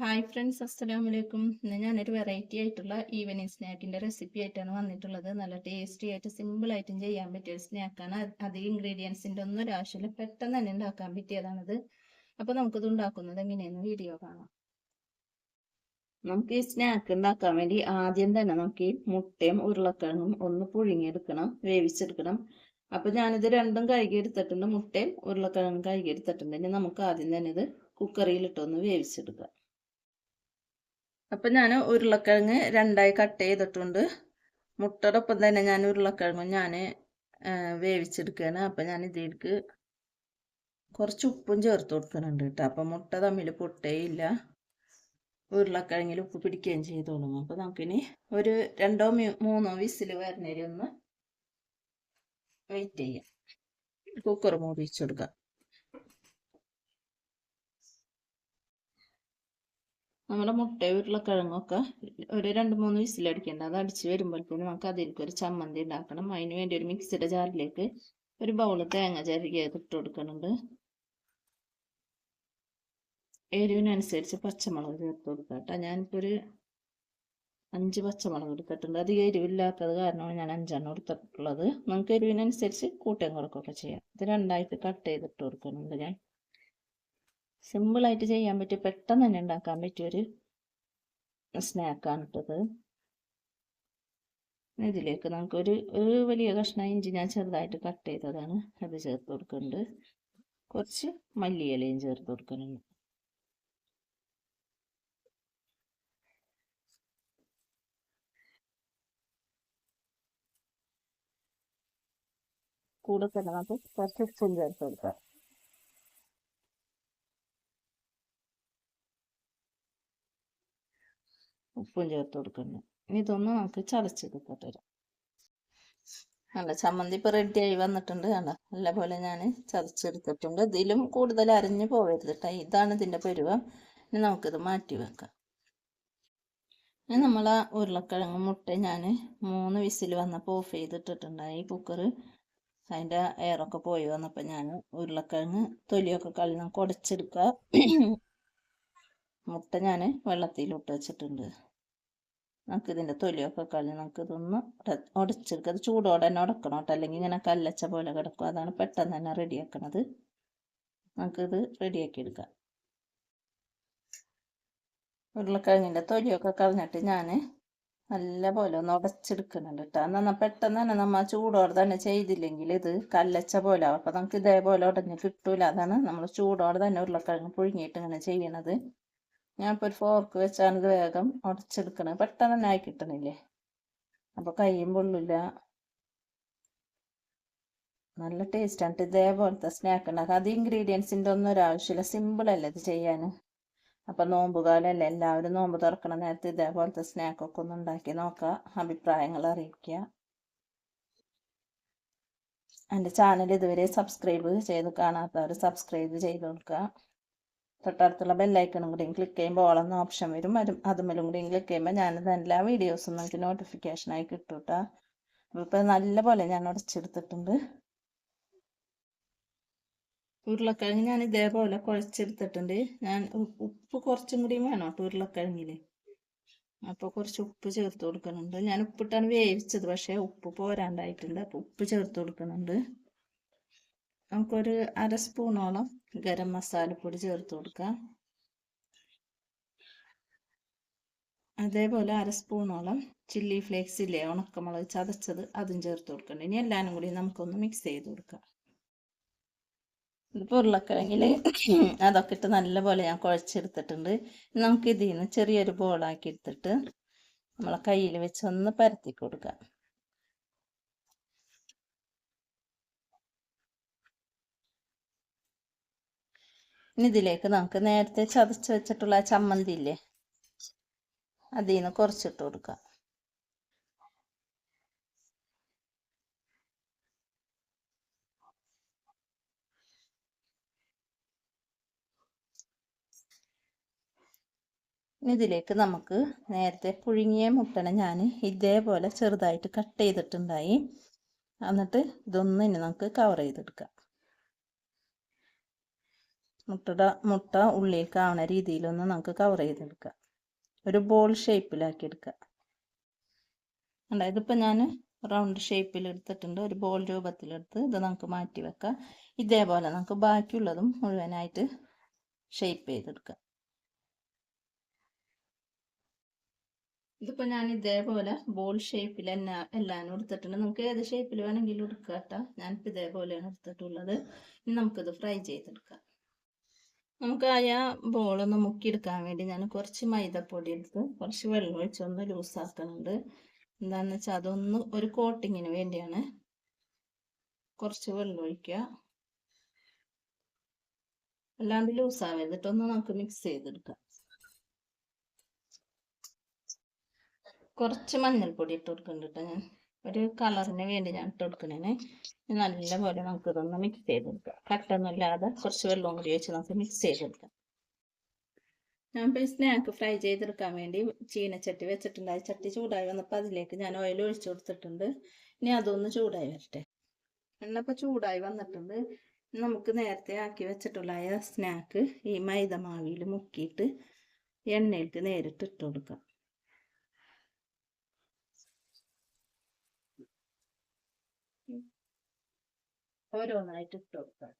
Hi friends അസ്സലാമു അലൈക്കും ഇന്ന് ഞാനൊരു വെറൈറ്റി ആയിട്ടുള്ള ഈവനിങ് സ്നാക്കിന്റെ റെസിപ്പി ആയിട്ടാണ് വന്നിട്ടുള്ളത്. നല്ല ടേസ്റ്റി ആയിട്ട് സിമ്പിൾ ആയിട്ടും ചെയ്യാൻ പറ്റിയ ഒരു സ്നാക്കാണ് അധികം ഇൻഗ്രീഡിയൻസിന്റെ ഒന്നും ഒരു ആവശ്യമില്ല. പെട്ടെന്ന് തന്നെ ഉണ്ടാക്കാൻ പറ്റിയതാണിത്. അപ്പോൾ നമുക്കിത് ഉണ്ടാക്കുന്നത് എങ്ങനെയെന്ന് വീഡിയോ കാണാം. നമുക്ക് ഈ സ്നാക്ക് ഉണ്ടാക്കാൻ വേണ്ടി ആദ്യം തന്നെ നമുക്ക് ഈ മുട്ടയും ഉരുളക്കിഴങ്ങും ഒന്ന് പുഴുങ്ങിയെടുക്കണം വേവിച്ചെടുക്കണം. അപ്പോൾ ഞാനിത് രണ്ടും കഴുകി എടുത്തിട്ടുണ്ട് മുട്ടയും ഉരുളക്കിഴങ്ങും കഴുകി എടുത്തിട്ടുണ്ട് ഇനി നമുക്ക് ആദ്യം തന്നെ ഇത് കുക്കറിയിലിട്ടൊന്ന് വേവിച്ചെടുക്കാം. അപ്പം ഞാൻ ഉരുളക്കിഴങ്ങ് രണ്ടായി കട്ട് ചെയ്തിട്ടുണ്ട്. മുട്ടയുടെ ഒപ്പം തന്നെ ഞാൻ ഉരുളക്കിഴങ്ങ് ഞാൻ വേവിച്ചെടുക്കുകയാണ്. അപ്പം ഞാൻ ഇതിലേക്ക് കുറച്ച് ഉപ്പും ചേർത്ത് കൊടുക്കുന്നുണ്ട് കേട്ടോ. അപ്പം മുട്ട തമ്മിൽ പൊട്ടേയില്ല ഉരുളക്കിഴങ്ങിൽ ഉപ്പ് പിടിക്കുകയും ചെയ്തോളും അപ്പം നമുക്കിനി ഒരു രണ്ടോ മൂന്നോ വിസിൽ വരണേരി ഒന്ന് വെയിറ്റ് ചെയ്യാം. കുക്കർ മൂടി വെച്ചെടുക്കാം നമ്മുടെ മുട്ട ഉരുളക്കിഴങ്ങൊക്കെ ഒരു രണ്ട് മൂന്ന് വിസിലടിക്കേണ്ട. അത് അടിച്ച് വരുമ്പോഴത്തേനും നമുക്ക് അതിലേക്ക് ഒരു ചമ്മന്തി ഉണ്ടാക്കണം. അതിന് വേണ്ടി ഒരു മിക്സിയുടെ ജാറിലേക്ക് ഒരു ബൗൾ തേങ്ങ ചരുകിയത് ഇട്ട് കൊടുക്കുന്നുണ്ട്. എരിവിനനുസരിച്ച് പച്ചമുളക് ചേർത്ത് കൊടുക്കുക കേട്ടോ. ഞാനിപ്പോൾ ഒരു അഞ്ച് പച്ചമുളക് എടുത്തിട്ടുണ്ട്. അധികം എരിവില്ലാത്തത് കാരണമാണ് ഞാൻ അഞ്ചെണ്ണം എടുത്തിട്ടുള്ളത്. നമുക്ക് എരിവിനനുസരിച്ച് കൂട്ടം കുറക്കൊക്കെ ചെയ്യാം. ഇത് രണ്ടായിട്ട് കട്ട് ചെയ്തിട്ട് കൊടുക്കുന്നുണ്ട് ഞാൻ. സിമ്പിളായിട്ട് ചെയ്യാൻ പറ്റും പെട്ടെന്ന് തന്നെ ഉണ്ടാക്കാൻ പറ്റിയൊരു സ്നാക്കാണ് ഇട്ടത് ഇതിലേക്ക് നമുക്കൊരു ഒരു വലിയ കഷ്ണം ഇഞ്ചി ഞാൻ ചെറുതായിട്ട് കട്ട് ചെയ്തതാണ്. അത് ചേർത്ത് കൊടുക്കുന്നുണ്ട്. കുറച്ച് മല്ലിയിലയും ചേർത്ത് കൊടുക്കുന്നുണ്ട്. കൂടെ തന്നെ നമുക്ക് കുറച്ച് ഉപ്പും ചേർത്ത് കൊടുക്കാം. ഉപ്പും ചേർത്ത് കൊടുക്കുന്നു ഇനി ഇതൊന്ന് നമുക്ക് ചതച്ചെടുക്കട്ടെ വരാം അല്ല ചമ്മന്തി ഇപ്പോൾ റെഡിയായി വന്നിട്ടുണ്ട് കണ്ട? നല്ല പോലെ ഞാൻ ചതച്ചെടുത്തിട്ടുണ്ട്. ഇതിലും കൂടുതൽ അരഞ്ഞു പോകരുത് കേട്ടോ. ഇതാണ് ഇതിന്റെ പരുവം. ഇനി നമുക്കിത് മാറ്റി വെക്കാം. ഇനി നമ്മൾ ആ ഉരുളക്കിഴങ്ങ് മുട്ട ഞാൻ മൂന്ന് വിസിൽ വന്നപ്പോൾ ഓഫ് ചെയ്തിട്ടിട്ടുണ്ടായി. കുക്കർ അതിന്റെ എയറൊക്കെ പോയി വന്നപ്പോൾ ഞാൻ ഉരുളക്കിഴങ്ങ് തൊലിയൊക്കെ കളഞ്ഞ് കുടച്ചെടുക്കുക. മുട്ട ഞാൻ വെള്ളത്തിലിട്ട് വെച്ചിട്ടുണ്ട്. നമുക്ക് ഇതിന്റെ തൊലിയൊക്കെ കളഞ്ഞ് നമുക്ക് ഇതൊന്ന് ഉടച്ചെടുക്കുക അത് ചൂടോടെ തന്നെ ഉടക്കണം കേട്ടോ. അല്ലെങ്കിൽ ഇങ്ങനെ കല്ലച്ച പോലെ കിടക്കും. അതാണ് പെട്ടെന്ന് തന്നെ റെഡിയാക്കണത്. നമുക്കിത് റെഡിയാക്കി എടുക്കാം. ഉരുളക്കിഴങ്ങിന്റെ തൊലിയൊക്കെ കളഞ്ഞിട്ട് ഞാൻ നല്ല പോലെ ഒന്ന് ഉടച്ചെടുക്കുന്നുണ്ട് കേട്ടോ. എന്നാൽ പെട്ടെന്ന് തന്നെ നമ്മൾ ചൂടോടെ തന്നെ ചെയ്തില്ലെങ്കിൽ ഇത് കല്ലച്ച പോലെ ആവും. അപ്പം നമുക്ക് ഇതേപോലെ ഉടഞ്ഞ് കിട്ടൂല. അതാണ് നമ്മൾ ചൂടോടെ തന്നെ ഉരുളക്കിഴങ്ങ് പുഴുങ്ങിയിട്ട് ഇങ്ങനെ ചെയ്യണത്. ഞാനിപ്പോൾ ഒരു ഫോർക്ക് വെച്ചാണ് വേഗം ഉടച്ചെടുക്കണം. പെട്ടെന്ന് തന്നെ ആയി കിട്ടണില്ലേ? അപ്പോൾ കയ്യും പൊള്ളില്ല. നല്ല ടേസ്റ്റാണ് ഇതേപോലത്തെ സ്നാക്ക് ഉണ്ടാക്കുക അത് ഇൻഗ്രീഡിയൻസിന്റെ ഒന്നും ഒരാവശ്യമില്ല സിമ്പിളല്ലേ ഇത് ചെയ്യാൻ. നോമ്പ് കാലമല്ലേ എല്ലാവരും നോമ്പ് തുറക്കണ നേരത്തെ ഇതേപോലത്തെ സ്നാക്കൊക്കെ ഒന്ന് ഉണ്ടാക്കി നോക്കുക അഭിപ്രായങ്ങൾ അറിയിക്കുക. എന്റെ ചാനൽ ഇതുവരെ സബ്സ്ക്രൈബ് ചെയ്ത് കാണാത്തവർ സബ്സ്ക്രൈബ് ചെയ്ത് കൊടുക്കുക. തൊട്ടടുത്തുള്ള ബെല്ലൈക്കണും കൂടിയും ക്ലിക്ക് ചെയ്യുമ്പോൾ ഓളെന്ന ഓപ്ഷൻ വരും. വരും അതുമല്ലും കൂടി ക്ലിക്ക് ചെയ്യുമ്പോൾ ഞാനിത് എല്ലാ വീഡിയോസും നിങ്ങൾക്ക് നോട്ടിഫിക്കേഷനായി കിട്ടും കേട്ടോ അപ്പോൾ ഇപ്പോൾ നല്ല പോലെ ഞാൻ ഉടച്ചെടുത്തിട്ടുണ്ട്. ഉരുളക്കിഴങ്ങ് ഞാൻ ഇതേപോലെ കുഴച്ചെടുത്തിട്ടുണ്ട്. ഞാൻ ഉപ്പ് കുറച്ചും കൂടിയും വേണം കേട്ടോ ഉരുളക്കിഴങ്ങിൽ അപ്പോൾ കുറച്ച് ഉപ്പ് ചേർത്ത് കൊടുക്കുന്നുണ്ട്. ഞാൻ ഉപ്പിട്ടാണ് വേവിച്ചത് പക്ഷേ ഉപ്പ് പോരാണ്ടായിട്ടുണ്ട്. അപ്പോൾ ഉപ്പ് ചേർത്ത് കൊടുക്കുന്നുണ്ട്. നമുക്കൊരു അര സ്പൂണോളം ഗരം മസാലപ്പൊടി ചേർത്ത് കൊടുക്കാം. അതേപോലെ അര സ്പൂണോളം ചില്ലി ഫ്ലേക്സ് ഇല്ലേ ഉണക്കമുളക് ചതച്ചത് അതും ചേർത്ത് കൊടുക്കണം ഇനി എല്ലാവരും കൂടി നമുക്കൊന്ന് മിക്സ് ചെയ്ത് കൊടുക്കാം. ഇതിപ്പോൾ ഉരുളക്കിഴങ്ങിൽ അതൊക്കെ ഇട്ട് നല്ലപോലെ ഞാൻ കുഴച്ചെടുത്തിട്ടുണ്ട്. നമുക്ക് ഇതിൽ നിന്ന് ചെറിയൊരു ബോളാക്കി എടുത്തിട്ട് നമ്മളെ കയ്യിൽ വെച്ച് ഒന്ന് പരത്തി കൊടുക്കാം. ഇനി ഇതിലേക്ക് നമുക്ക് നേരത്തെ ചതച്ച് വെച്ചിട്ടുള്ള ചമ്മന്തി ഇല്ലേ അതിൽ നിന്ന് കുറച്ചിട്ട് കൊടുക്കാം. ഇതിലേക്ക് നമുക്ക് നേരത്തെ പുഴുങ്ങിയ മുട്ടനെ ഞാൻ ഇതേപോലെ ചെറുതായിട്ട് കട്ട് ചെയ്തിട്ടുണ്ടായി. എന്നിട്ട് ഇതൊന്നും ഇനി നമുക്ക് കവർ ചെയ്തെടുക്കാം. മുട്ടയുടെ മുട്ട ഉള്ളിലേക്ക് ആവണ രീതിയിലൊന്ന് നമുക്ക് കവർ ചെയ്തെടുക്കാം. ഒരു ബോൾ ഷേപ്പിലാക്കി എടുക്കുക ഇപ്പം ഞാൻ റൗണ്ട് ഷേപ്പിൽ എടുത്തിട്ടുണ്ട്. ഒരു ബോൾ രൂപത്തിലെടുത്ത് ഇത് നമുക്ക് മാറ്റി വെക്കാം. ഇതേപോലെ നമുക്ക് ബാക്കിയുള്ളതും മുഴുവനായിട്ട് ഷേപ്പ് ചെയ്തെടുക്കാം. ഇതിപ്പോൾ ഞാൻ ഇതേപോലെ ബോൾ ഷേപ്പിൽ എല്ലാ എല്ലാം എടുത്തിട്ടുണ്ട്. നമുക്ക് ഏത് ഷേപ്പിൽ വേണമെങ്കിലും എടുക്കാം കേട്ടോ. ഞാനിപ്പോൾ ഇതേപോലെയാണ് എടുത്തിട്ടുള്ളത്. ഇനി നമുക്കിത് ഫ്രൈ ചെയ്തെടുക്കാം. നമുക്ക് ആയ ബോളൊന്ന് മുക്കിയെടുക്കാൻ വേണ്ടി ഞാൻ കുറച്ച് മൈദപ്പൊടി എടുത്ത് കുറച്ച് വെള്ളം ഒഴിച്ചൊന്ന് ലൂസാക്കുന്നുണ്ട്. എന്താണെന്ന് വെച്ചാൽ അതൊന്ന് ഒരു കോട്ടിങ്ങിന് വേണ്ടിയാണ്. കുറച്ച് വെള്ളം ഒഴിക്കുക. അല്ലാണ്ട് ലൂസാവരുതിട്ടൊന്ന് നമുക്ക് മിക്സ് ചെയ്തെടുക്കാം. കുറച്ച് മഞ്ഞൾപ്പൊടി ഇട്ട് കൊടുക്കുന്നുണ്ട് കേട്ടോ ഞാൻ. ഒരു കളറിന് വേണ്ടി ഞാൻ ഇട്ട് കൊടുക്കണേ നല്ലപോലെ നമുക്ക് ഇതൊന്ന് മിക്സ് ചെയ്തെടുക്കാം കട്ടൊന്നുമില്ലാതെ കുറച്ച് വെള്ളവും കൂടി ഒഴിച്ച് നമുക്ക് മിക്സ് ചെയ്തെടുക്കാം ഞാൻ ഇപ്പോൾ സ്നാക്ക് ഫ്രൈ ചെയ്തെടുക്കാൻ വേണ്ടി ചീനച്ചട്ടി വെച്ചിട്ടുണ്ട്. ചട്ടി ചൂടായി വന്നപ്പോൾ അതിലേക്ക് ഞാൻ ഓയിൽ ഒഴിച്ചു കൊടുത്തിട്ടുണ്ട്. ഇനി അതൊന്ന് ചൂടായി വരട്ടെ. എണ്ണ ഇപ്പോൾ ചൂടായി വന്നിട്ടുണ്ട്. നമുക്ക് നേരത്തെ ആക്കി വെച്ചിട്ടുള്ള സ്നാക്ക് ഈ മൈദ മാവിയിൽ മുക്കിയിട്ട് എണ്ണയിലേക്ക് നേരിട്ട് ഇട്ട് കൊടുക്കാം. ഓരോന്നായിട്ട് ഇട്ട് കൊടുക്കാം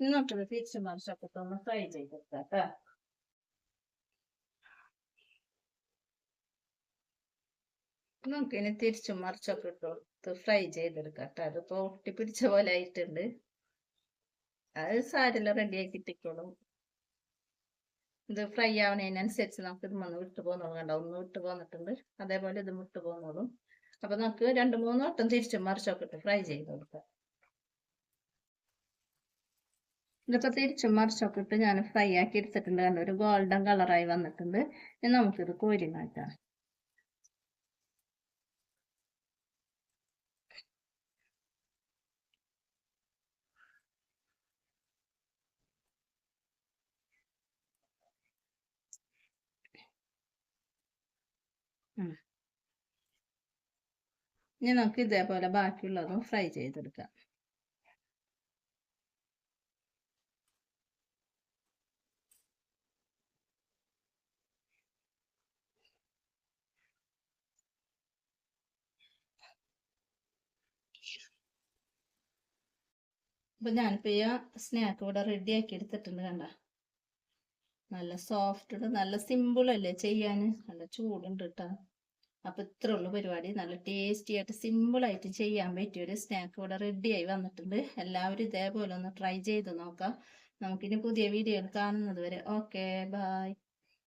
നമുക്കിത് തിരിച്ചു മറിച്ചൊക്കെ ഒന്ന് ഫ്രൈ ചെയ്തെടുക്കാം കേട്ടോ. നമുക്കിനി തിരിച്ചും മറിച്ചൊക്കെ ഇട്ട് കൊടുത്ത് ഫ്രൈ ചെയ്തെടുക്കാം കേട്ടോ അതിപ്പോ ഒട്ടിപ്പിടിച്ച പോലെ ആയിട്ടുണ്ട്. അത് സാരില്ല റെഡിയാക്കി ഇത് ഫ്രൈ ആവണതിനനുസരിച്ച് നമുക്ക് ഇത് വന്ന് വിട്ടു പോകുന്നോളും കണ്ടോ? ഒന്ന് വിട്ടു പോന്നിട്ടുണ്ട്. അതേപോലെ ഇത് വിട്ടു പോകുന്നോളും അപ്പൊ നമുക്ക് രണ്ട് മൂന്ന് വട്ടം തിരിച്ചു മറിച്ചൊക്കെ ഇട്ട് ഫ്രൈ ചെയ്ത് കൊടുക്കാം. ഇതിപ്പോ തിരിച്ചും മറിച്ചൊക്കെ ഇട്ട് ഞാൻ ഫ്രൈ ആക്കി എടുത്തിട്ടുണ്ട് കണ്ടോ? ഒരു ഗോൾഡൻ കളറായി വന്നിട്ടുണ്ട്. ഇനി നമുക്കിത് കോരി മാറ്റാം. ഇനി നമുക്ക് ഇതേപോലെ ബാക്കിയുള്ളതും ഫ്രൈ ചെയ്തെടുക്കാം. അപ്പൊ ഞാനിപ്പോ ഈ സ്നാക്ക് ഇവിടെ റെഡി ആക്കി എടുത്തിട്ടുണ്ട് കണ്ട? നല്ല സോഫ്റ്റ് നല്ല സിമ്പിൾ അല്ലേ ചെയ്യാന് നല്ല ചൂടുണ്ട് കേട്ടോ അപ്പൊ ഇത്ര ഉള്ളു പരിപാടി. നല്ല ടേസ്റ്റി ആയിട്ട് സിമ്പിൾ ആയിട്ട് ചെയ്യാൻ പറ്റിയ ഒരു സ്നാക്ക് ഇവിടെ റെഡി ആയി വന്നിട്ടുണ്ട്. എല്ലാവരും ഇതേപോലെ ഒന്ന് ട്രൈ ചെയ്ത് നോക്കാം. നമുക്കിനി പുതിയ വീഡിയോയിൽ കാണുന്നത് വരെ. Okay bye